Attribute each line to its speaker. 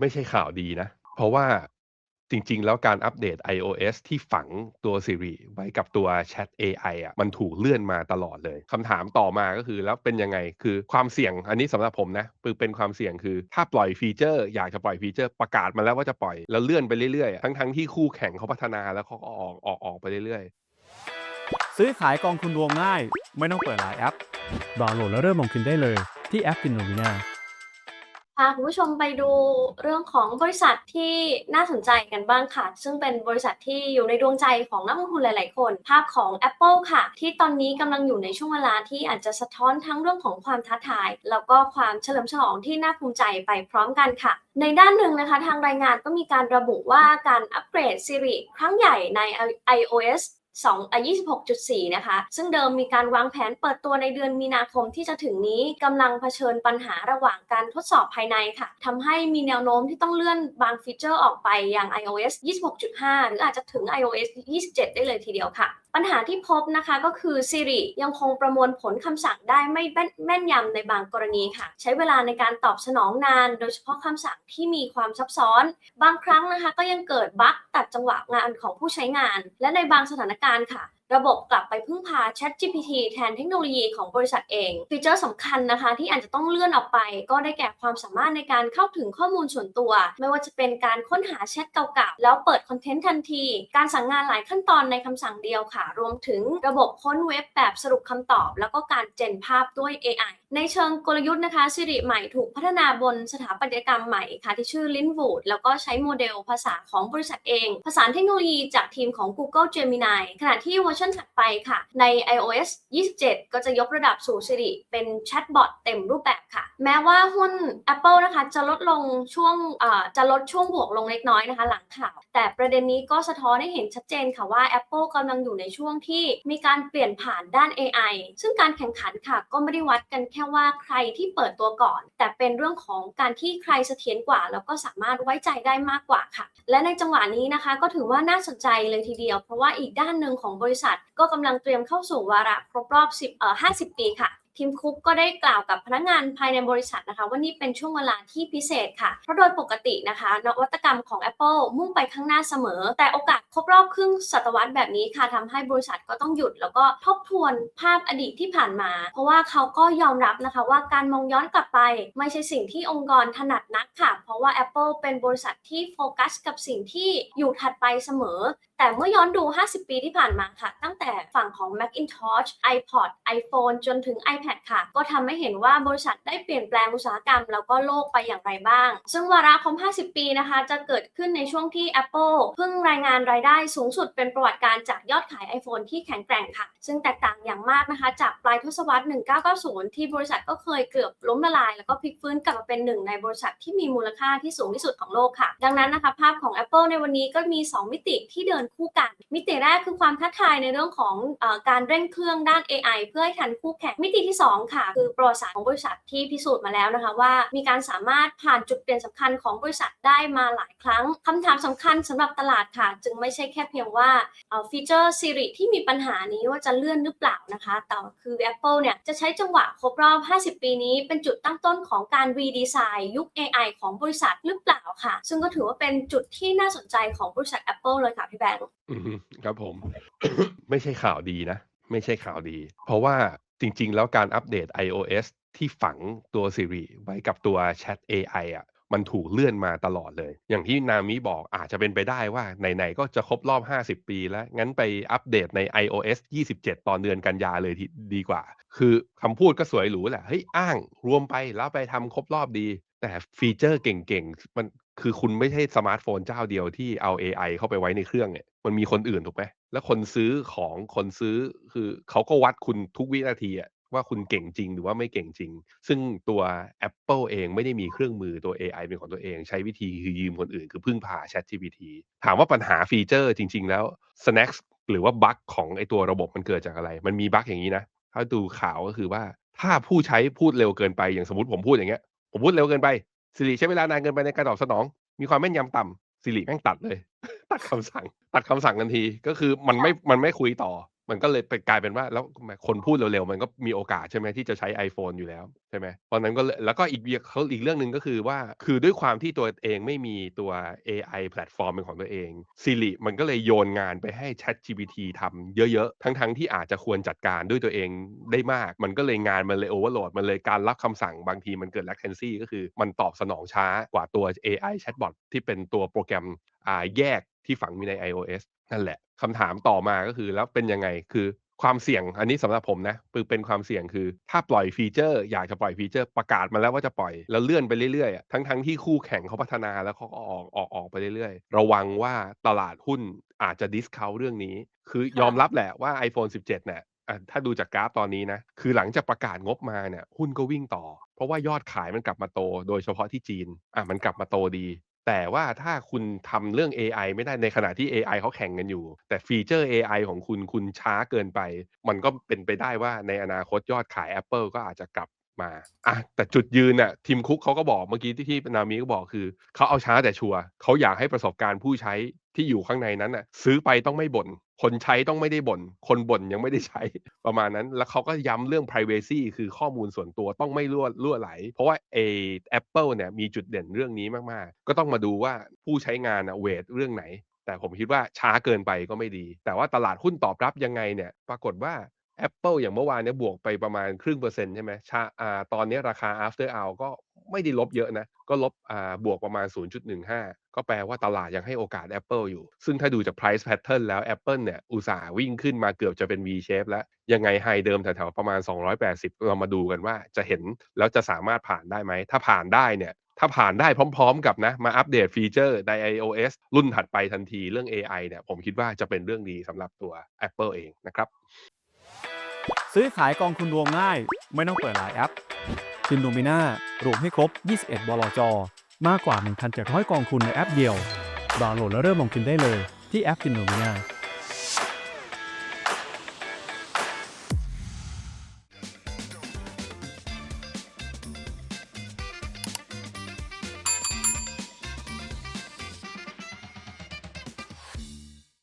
Speaker 1: ไม่ใช่ข่าวดีนะ เพราะว่าจริง ๆ แล้วการอัปเดต iOS ที่ฝังตัว Siri ไว้กับตัว Chat AI อะมันถูกเลื่อนมาตลอดเลยคำถามต่อมาก็คือแล้วเป็นยังไงคือความเสี่ยงอันนี้สำหรับผมนะคือเป็นความเสี่ยงคือ ถ้าปล่อยฟีเจอร์ อยากจะปล่อยฟีเจอร์ประกาศมาแล้วว่าจะปล่อยแล้วเลื่อนไปเรื่อยๆ ทั้งๆที่คู่แข่งเขาพัฒนาแล้วเขาก็ออกออกออกไปเรื่อยๆ
Speaker 2: ซื้อขายกองทุนรวมง่าย ไม่ต้องเปิดหลายแอปดาวน์โหลดแล้วเริ่มลงทุนได้เลยที่แอป f i n o m i n a
Speaker 3: พาคุณผู้ชมไปดูเรื่องของบริษัทที่น่าสนใจกันบ้างค่ะ ซึ่งเป็นบริษัทที่อยู่ในดวงใจของนักลงทุนหลาย ๆ คน ภาพของ Apple ค่ะ ที่ตอนนี้กำลังอยู่ในช่วงเวลาที่อาจจะสะท้อนทั้งเรื่องของความท้าทาย แล้วก็ความเฉลิมฉลองที่น่าภูมิใจไปพร้อมกันค่ะ ในด้านหนึ่งนะคะ ทางรายงานก็มีการระบุว่าการอัปเกรด Siri ครั้งใหญ่ใน iOS 2อะ26.4 นะคะ ซึ่งเดิมมีการวางแผนเปิดตัวในเดือนมีนาคมที่จะถึงนี้กำลังเผชิญปัญหาระหว่างการทดสอบภายในค่ะทำให้มีแนวโน้มที่ต้องเลื่อนบางฟีเจอร์ออกไปอย่าง iOS 26.5 หรืออาจจะถึง iOS 27 ได้เลยทีเดียวค่ะ ปัญหาที่พบนะคะก็คือ Siri ยังคงประมวลผลคำสั่งได้ไม่แม่นยำในบางกรณีค่ะ ใช้เวลาในการตอบสนองนาน โดยเฉพาะคำสั่งที่มีความซับซ้อน บางครั้งนะคะก็ยังเกิดบั๊กตัดจังหวะงานของผู้ใช้งาน และในบางสถานการณ์ค่ะระบบกลับไปพึ่งพา ChatGPT แทนเทคโนโลยีของบริษัทเอง ฟีเจอร์สำคัญนะคะ ที่อาจจะต้องเลื่อนออกไป ก็ได้แก่ความสามารถในการเข้าถึงข้อมูลส่วนตัว ไม่ว่าจะเป็นการค้นหาแชทเก่าๆ แล้วเปิดคอนเทนต์ทันที การสั่งงานหลายขั้นตอนในคำสั่งเดียวค่ะ รวมถึงระบบค้นเว็บแบบสรุปคำตอบ แล้วก็การเจนภาพด้วย AI ในเชิงกลยุทธ์นะคะ Siri ใหม่ถูกพัฒนาบนสถาปัตยกรรมใหม่ค่ะที่ชื่อ Linwood แล้วก็ใช้โมเดลภาษาของบริษัทเองผสานเทคโนโลยีจากทีมของ Google Gemini ขณะที่เวอร์ชันถัดไปค่ะ ใน iOS 27 ก็จะยกระดับสู่ Siri เป็นแชทบอทเต็มรูปแบบค่ะ แม้ว่าหุ้น Apple นะคะจะลดลงช่วงจะลดช่วงบวกลงเล็กน้อยนะคะหลังข่าว แต่ประเด็นนี้ก็สะท้อนให้เห็นชัดเจนค่ะว่า Apple กำลังอยู่ในช่วงที่มีการเปลี่ยนผ่านด้าน AI ซึ่งการแข่งขันค่ะ ก็ไม่ได้วัดกันแค่ว่าใครที่เปิดตัวก่อน แต่เป็นเรื่องของการที่ใครเสถียรกว่า แล้วก็สามารถไว้ใจได้มากกว่าค่ะ และในจังหวะนี้นะคะ ก็ถือว่าน่าสนใจเลยทีเดียว เพราะว่าอีกด้านหนึ่งของบริษัทก็กำลังเตรียมเข้าสู่วาระครบรอบ10เอ่อ50 ปีค่ะ ทีมคุกก็ได้กล่าวกับพนักงานภายในบริษัทนะคะ ว่านี่เป็นช่วงเวลาที่พิเศษค่ะ เพราะโดยปกตินะคะ นวัตกรรมของ Apple มุ่งไปข้างหน้าเสมอ แต่โอกาสครบรอบครึ่งศตวรรษแบบนี้ค่ะทำให้บริษัทก็ต้องหยุด แล้วก็ทบทวนภาพอดีตที่ผ่านมา เพราะว่าเขาก็ยอมรับนะคะว่าการมองย้อนกลับไป ไม่ใช่สิ่งที่องค์กรถนัดนักค่ะ เพราะว่า Apple เป็นบริษัทที่โฟกัสกับสิ่งที่อยู่ถัดไปเสมอ แต่เมื่อย้อนดู 50 ปีที่ผ่านมาค่ะ ตั้งแต่ฝั่งของ Macintosh iPod iPhone จนถึง iPad ค่ะ ก็ทำำให้เห็นว่าบริษัทได้เปลี่ยนแปลงอุตสาหกรรม แล้วก็โลกไปอย่างไรบ้าง ซึ่งวาระครบ50 ปีนะคะ จะเกิดขึ้นในช่วงที่ Apple เพิ่งรายงานรายได้สูงสุดเป็นประวัติการจากยอดขาย iPhone ที่แข็งแกร่งค่ะ ซึ่งแตกต่างอย่างมากนะคะ จากปลายทศวรรษ 1990 ที่บริษัทก็เคยเกือบล้มละลาย แล้วก็พลิกฟื้นกลับมาเป็นหนึ่งในบริษัทที่มีมูลค่าที่สูงที่สุดของโลกค่ะ ดังนั้นนะคะภาพของ Apple ในวันนี้ก็มี 2 มิติที่เดินคู่กัน มิติแรกคือความท้าทายในเรื่องของอการเร่งเครื่องด้าน AI เพื่อให้ทันคู่แข่งมิติที่2ค่ะคือประวัติศาสตร์ของบริษัทที่พิสูจน์มาแล้วนะคะว่ามีการสามารถผ่านจุดเปลี่ยนสำคัญของบริษัทได้มาหลายครั้งคำถามสำคัญสำหรับตลาดค่ะ จึงไม่ใช่แค่เพียงว่าฟีเจอร์ Siri ที่มีปัญหานี้ว่าจะเลื่อนหรือเปล่านะคะแต่คือ Apple เนี่ยจะใช้จังหวะครบรอบ 50 ปีนี้เป็นจุดตั้งต้นของการรีดีไซน์ยุค AI ของบริษัทหรือเปล่าค่ะ ซึ่งก็ถือว่าเป็นจุดที่น่าสนใจของบริษัท Apple เลยค่ะพี่แบงค์
Speaker 1: ครับผม ไม่ใช่ข่าวดีนะ ไม่ใช่ข่าวดี เพราะว่าจริง ๆ แล้วการอัปเดต iOS ที่ฝังตัว Siri ไว้กับตัว Chat AI อะมันถูกเลื่อนมาตลอดเลย อย่างที่นามิบอกอาจจะเป็นไปได้ว่า ไหน ๆ ก็จะครบรอบ 50 ปีแล้ว งั้นไปอัปเดตใน iOS 27 ตอนเดือนกันยาเลยดีกว่า คือคำพูดก็สวยหรูแหละ เฮ้ย อ้างรวมไปแล้วไปทำครบรอบดี แต่ฟีเจอร์เก่ง ๆ มันคือคุณไม่ใช่สมาร์ทโฟนเจ้าเดียวที่เอา AI เข้าไปไว้ในเครื่องเนี่ย มันมีคนอื่นถูกไหม แล้วคนซื้อของคนซื้อคือเขาก็วัดคุณทุกวินาทีอะว่าคุณเก่งจริงหรือว่าไม่เก่งจริง ซึ่งตัว Apple เองไม่ได้มีเครื่องมือตัว AI เป็นของตัวเอง ใช้วิธีคือยืมคนอื่น คือพึ่งพา ChatGPT ถามว่าปัญหาฟีเจอร์จริง ๆ แล้ว Snacks หรือว่าบั๊กของไอตัวระบบมันเกิดจากอะไร มันมีบั๊กอย่างนี้นะ ถ้าดูข่าวก็คือว่าถ้าผู้ใช้พูดเร็วเกินไปอย่างสมมติผมพูดอย่างเงี้ย ผมพูดเร็วเกินไปสิริใช้เวลานานเกินไปในการตอบสนอง มีความแม่นยำต่ำสิริแม่งตัดเลย ตัดคำสั่ง ตัดคำสั่งทันที ก็คือมันไม่มันไม่คุยต่อ มันก็เลยไปกลายเป็นว่าแล้วคนพูดเร็วๆ มันก็มีโอกาสใช่ไหมที่จะใช้ iPhone อยู่แล้วใช่ไหมเพราะนั้นก็เลยแล้วก็อีกเรื่องเขาอีกเรื่องหนึ่งก็คือว่า คือด้วยความที่ตัวเองไม่มีตัว AI แพลตฟอร์มเป็นของตัวเอง Siri มันก็เลยโยนงานไปให้ ChatGPT ทำเยอะๆ ทั้งๆ ที่อาจจะควรจัดการด้วยตัวเองได้มาก มันก็เลยงานมันเลย overload มันเลยการรับคำสั่งบางทีมันเกิด latency ก็คือมันตอบสนองช้ากว่าตัว AI chatbot ที่เป็นตัวโปรแกรมอ่าแยก ที่ฝังอยู่ใน iOS นั่นแหละคำถามต่อมาก็คือแล้วเป็นยังไงคือความเสี่ยงอันนี้สำหรับผมนะคือเป็นความเสี่ยงคือถ้าปล่อยฟีเจอร์ อยากจะปล่อยฟีเจอร์ประกาศมาแล้วว่าจะปล่อยแล้วเลื่อนไปเรื่อยๆอะทั้งๆที่คู่แข่งเขาพัฒนาแล้วเขาก็ออกออกออกไปเรื่อยๆ ระวังว่าตลาดหุ้นอาจจะดิสคาวเรื่องนี้ คือยอมรับแหละว่า iPhone 17เนี่ยอะถ้าดูจากกราฟตอนนี้นะ คือหลังจากประกาศงบมาเนี่ยหุ้นก็วิ่งต่อ เพราะว่ายอดขายมันกลับมาโต โดยเฉพาะที่จีนอะมันกลับมาโตดี แต่ว่าถ้าคุณทำเรื่อง AI ไม่ได้ในขณะที่ AI เขาแข่งกันอยู่ แต่ฟีเจอร์ AI ของคุณคุณช้าเกินไป มันก็เป็นไปได้ว่าในอนาคตยอดขาย Apple ก็อาจจะกลับมาอะแต่จุดยืนน่ะทีมคุกเขาก็บอกเมื่อกี้ที่ที่นามิก็บอกคือ เขาเอาช้าแต่ชัวร์เขาอยากให้ประสบการณ์ผู้ใช้ที่อยู่ข้างในนั้นน่ะซื้อไปต้องไม่บ่น คนใช้ต้องไม่ได้บ่น คนบ่นยังไม่ได้ใช้ประมาณนั้น แล้วเขาก็ย้ำเรื่อง privacy คือข้อมูลส่วนตัวต้องไม่รั่วรั่วไหล เพราะว่าเอ Apple เนี่ยมีจุดเด่นเรื่องนี้มากๆ ก็ต้องมาดูว่าผู้ใช้งานอเวทเรื่องไหน แต่ผมคิดว่าช้าเกินไปก็ไม่ดี แต่ว่าตลาดหุ้นตอบรับยังไงเนี่ย ปรากฏว่า Apple อย่างเมื่อวานเนี่ยบวกไปประมาณครึ่งเปอร์เซ็นต์ใช่ไหมชาอ่าตอนนี้ราคา after hour ก็ ไม่ได้ลบเยอะนะ ก็ลบอ่าบวกประมาณ 0.15 ก็แปลว่าตลาดยังให้โอกาส Apple อยู่ ซึ่งถ้าดูจาก price pattern แล้ว Apple เนี่ย อุตสาห์วิ่งขึ้นมาเกือบจะเป็น V shape แล้ว ยังไงไฮเดิมแถวๆประมาณ 280 เรามาดูกันว่าจะเห็นแล้วจะสามารถผ่านได้ไหม ถ้าผ่านได้เนี่ยถ้าผ่านได้พร้อมๆกับนะ มาอัปเดตฟีเจอร์ใน iOS รุ่นถัดไปทันทีเรื่อง AI เนี่ยผมคิดว่าจะเป็นเรื่องดีสำหรับตัว Apple เองนะครับ
Speaker 2: ซื้อขายกองทุนรวมง่าย ไม่ต้องเปิดหลายแอป ฟินโนมิน่ารวมให้ครบ 21 บลจ มากกว่า 1,700 กองทุนในแอปเดียวดาวน์โหลดและเริ่มลงทุนได้เลยที่แอปฟินโนมิน่า